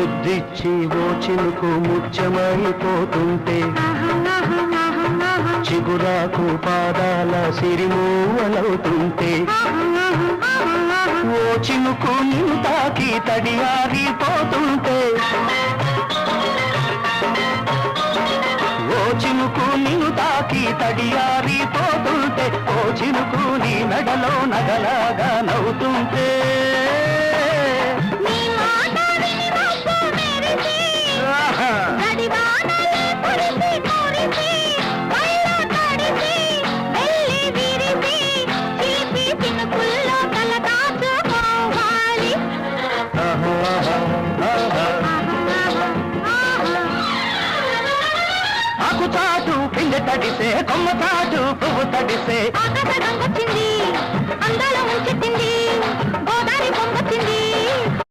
ముద్దిచ్చి ఓ చినుకు ముత్యమైపోతుంటే చిగురాకు పాదాల సిరిమూవలవుతుంటే ఓ చినుకు నిన్ను తాకి తడియారిపోతుంటే ఓ చినుకు నిన్ను తడియారిపోతుంటే ఓ చినుకు నీ మెడలో నగలాగా నవ్వుతుంటే ఆకు చాటు పిండి తడిసే కొమ్మ చాటు పువ్వు తడిసే